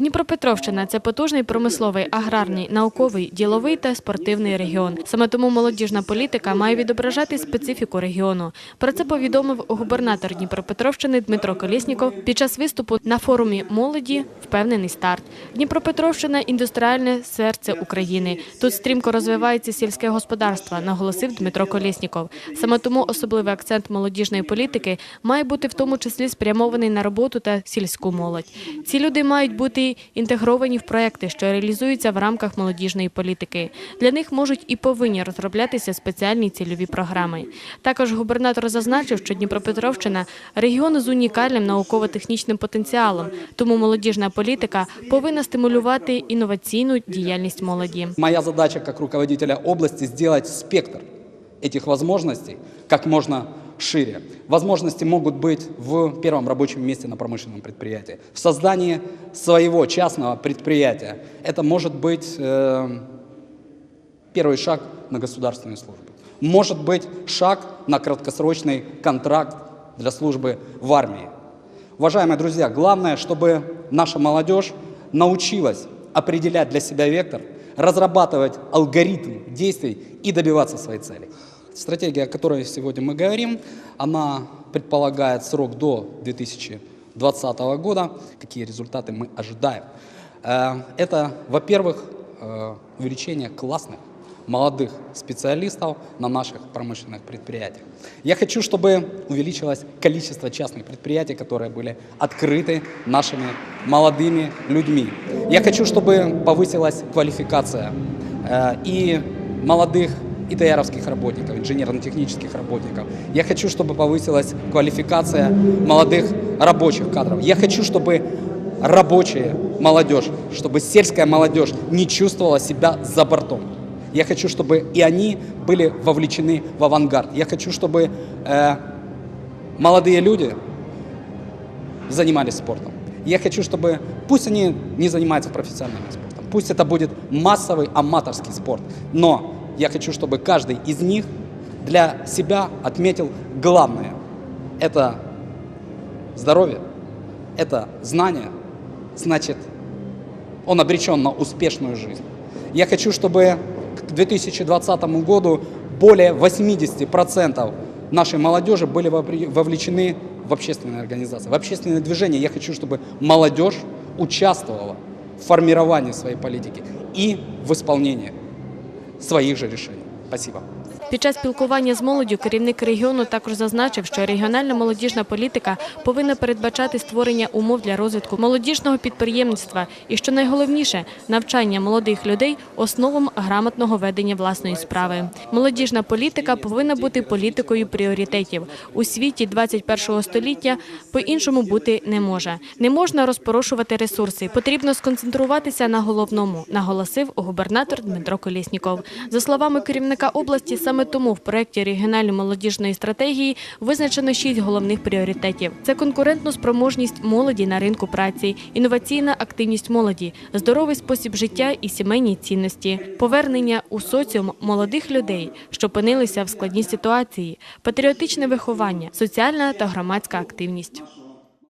Дніпропетровщина це потужний промисловий, аграрний, науковий, діловий та спортивний регіон. Саме тому молодіжна політика має відображати специфіку регіону. Про це повідомив губернатор Дніпропетровщини Дмитро Колєсніков під час виступу на форумі молоді Впевнений старт. Дніпропетровщина індустріальне серце України. Тут стрімко розвивається сільське господарство, наголосив Дмитро Колєсніков. Саме тому особливий акцент молодіжної політики має бути в тому числі спрямований на роботу та сільську молодь. Ці люди мають бути інтегровані в проекти, що реалізуються в рамках молодіжної політики. Для них можуть і повинні розроблятися спеціальні цільові програми. Також губернатор зазначив, що Дніпропетровщина регіон з унікальним науково-технічним потенціалом, тому молодіжна політика повинна стимулювати інноваційну діяльність молоді. Моя задача как руководителя области сделать спектр этих возможностей как можно шире. Возможности могут быть в первом рабочем месте на промышленном предприятии, в создании своего частного предприятия. Это может быть э, первый шаг на государственную службу. Может быть шаг на краткосрочный контракт для службы в армии. Уважаемые друзья, главное, чтобы наша молодежь научилась определять для себя вектор, разрабатывать алгоритм действий и добиваться своей цели. Стратегия, о которой сегодня мы говорим, она предполагает срок до 2020 года. Какие результаты мы ожидаем? Э, Это, во-первых, э, увеличение классных молодых специалистов на наших промышленных предприятиях. Я хочу, чтобы увеличилось количество частных предприятий, которые были открыты нашими молодыми людьми. Я хочу, чтобы повысилась квалификация э, и молодых ИТРовских работников, инженерно-технических работников. Я хочу, чтобы повысилась квалификация молодых рабочих кадров. Я хочу, чтобы рабочая молодежь, чтобы сельская молодежь не чувствовала себя за бортом. Я хочу, чтобы и они были вовлечены в авангард. Я хочу, чтобы э, молодые люди занимались спортом. Я хочу, чтобы пусть они не занимаются профессиональным спортом, пусть это будет массовый аматорский спорт, но я хочу, чтобы каждый из них для себя отметил главное. Это здоровье, это знание, значит, он обречен на успешную жизнь. Я хочу, чтобы к 2020 году более 80% нашей молодежи были вовле- вовлечены в общественные организации, в общественные движения. Я хочу, чтобы молодежь участвовала в формировании своей политики и в исполнении своих же решений. Спасибо. Під час спілкування з молоддю керівник регіону також зазначив, що регіональна молодіжна політика повинна передбачати створення умов для розвитку молодіжного підприємництва і, що найголовніше, навчання молодих людей основам грамотного ведення власної справи. Молодіжна політика повинна бути політикою пріоритетів. У світі 21 століття по-іншому бути не може. Не можна розпорошувати ресурси. Потрібно сконцентруватися на головному, наголосив губернатор Дмитро Колєсніков. За словами керівника області, саме тому в проєкті регіональної молодіжної стратегії визначено шість головних пріоритетів: це конкурентну спроможність молоді на ринку праці, інноваційна активність молоді, здоровий спосіб життя і сімейні цінності, повернення у соціум молодих людей, що опинилися в складній ситуації, патріотичне виховання, соціальна та громадська активність.